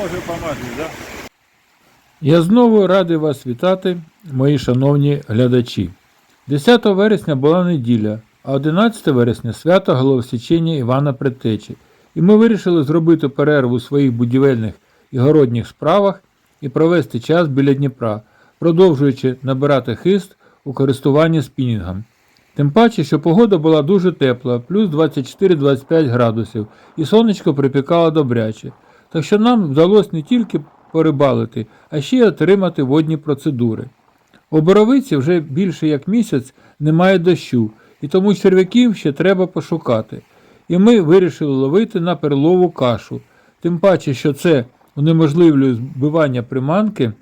Боже помазуй, да? Я знову радий вас вітати, мої шановні глядачі. 10 вересня була неділя, а 11 вересня свято Головосічення Івана Предтечі. І ми вирішили зробити перерву у своїх будівельних і городніх справах і провести час біля Дніпра, продовжуючи набирати хист у користуванні спінінгом. Тим паче, що погода була дуже тепла, плюс 24-25 градусів, і сонечко припікало добряче. Так що нам вдалося не тільки порибалити, а ще й отримати водні процедури. У Боровиці вже більше як місяць немає дощу, і тому черв'яків ще треба пошукати. І ми вирішили ловити на перлову кашу, тим паче, що це унеможливлює збивання приманки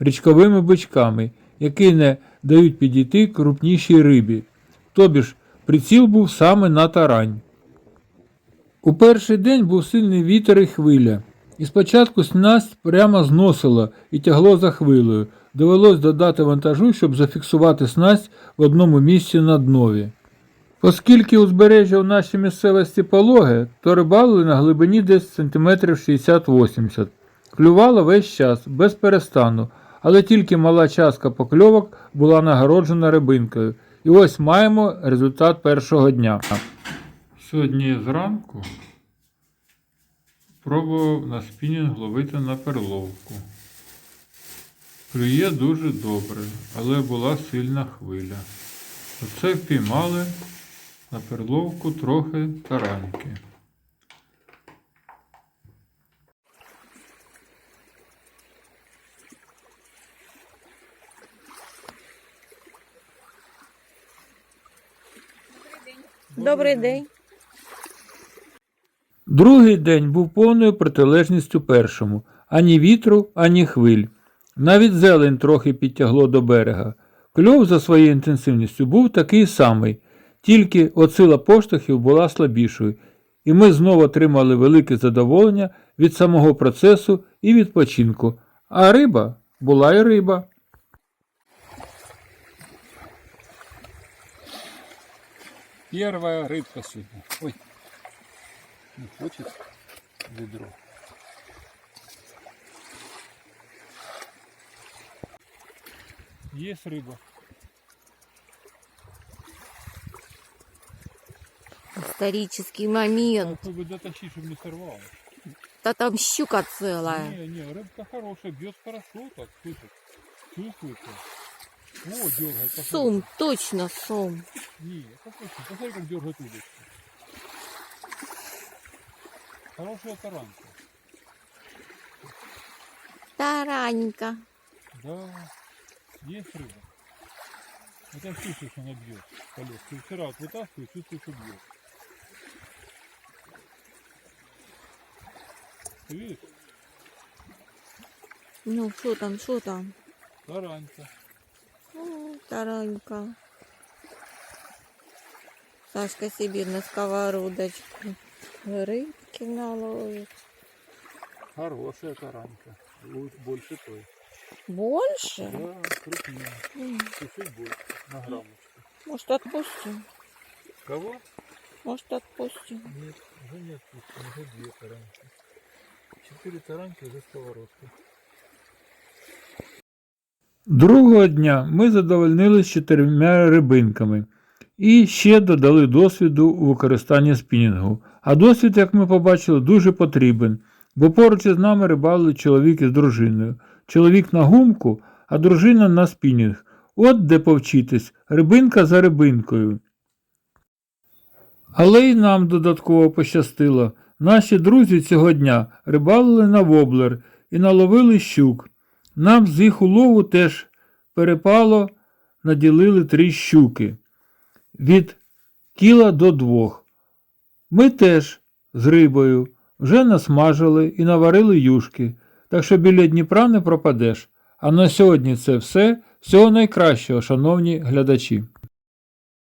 річковими бичками, які не дають підійти крупнішій рибі. Тобі ж приціл був саме на тарань. У перший день був сильний вітер і хвиля, і спочатку снасть прямо зносило і тягло за хвилею. Довелось додати вантажу, щоб зафіксувати снасть в одному місці на днові. Оскільки узбережжя в нашій місцевості пологе, то рибалили на глибині десь сантиметрів 60-80. Клювало весь час, без перестану, але тільки мала частка покльовок була нагороджена рибинкою. І ось маємо результат першого дня. Сьогодні зранку пробував на спінінг ловити на перловку. Клює дуже добре, але була сильна хвиля. Оце впіймали на перловку трохи тараньки. Добрий день. Другий день був повною протилежністю першому ані вітру, ані хвиль. Навіть зелень трохи підтягло до берега. Кльов за своєю інтенсивністю був такий самий, тільки оцила поштовхів була слабішою, і ми знову отримали велике задоволення від самого процесу і відпочинку. А риба була і риба. Первая рыбка сегодня. Ой, не хочет ведро. Есть рыба. Исторический момент. Какой бы дотащить, чтобы не сорвалось. Да там щука целая. Не, не, рыбка хорошая, бьет хорошо так, слышит. Чувствуется. О, дергает. Сом, точно сом. Не, посмотри, посмотри, как дергает удочку. Хорошая таранка. Таранька. Да, есть рыба. Это чувствуешь, она бьет. Колес. Ты вчера вот вытаскиваешь, чувствуешь, что бьет. Ты видишь? Ну, что там, что там? Таранька. О, таранька. Сашка себе на сковородочку рыбки наловит. Хорошая таранька. Лучше больше той. Больше? Да, крупнее. М, Чуть-чуть больше. На граммочку. Может, отпустим? Кого? Может, отпустим? Нет, уже не отпустим. Уже две таранки. Четыре таранки уже сковородка. Другого дня ми задовольнились чотирма рибинками і ще додали досвіду у використанні спінінгу. А досвід, як ми побачили, дуже потрібен, бо поруч із нами рибалили чоловік із дружиною. Чоловік на гумку, а дружина на спінінг. От де повчитись, рибинка за рибинкою. Але й нам додатково пощастило. Наші друзі цього дня рибалили на воблер і наловили щук. Нам з їх улову теж перепало, наділили три щуки від кіла до двох. Ми теж з рибою вже насмажили і наварили юшки, так що біля Дніпра не пропадеш. А на сьогодні це все. Всього найкращого, шановні глядачі.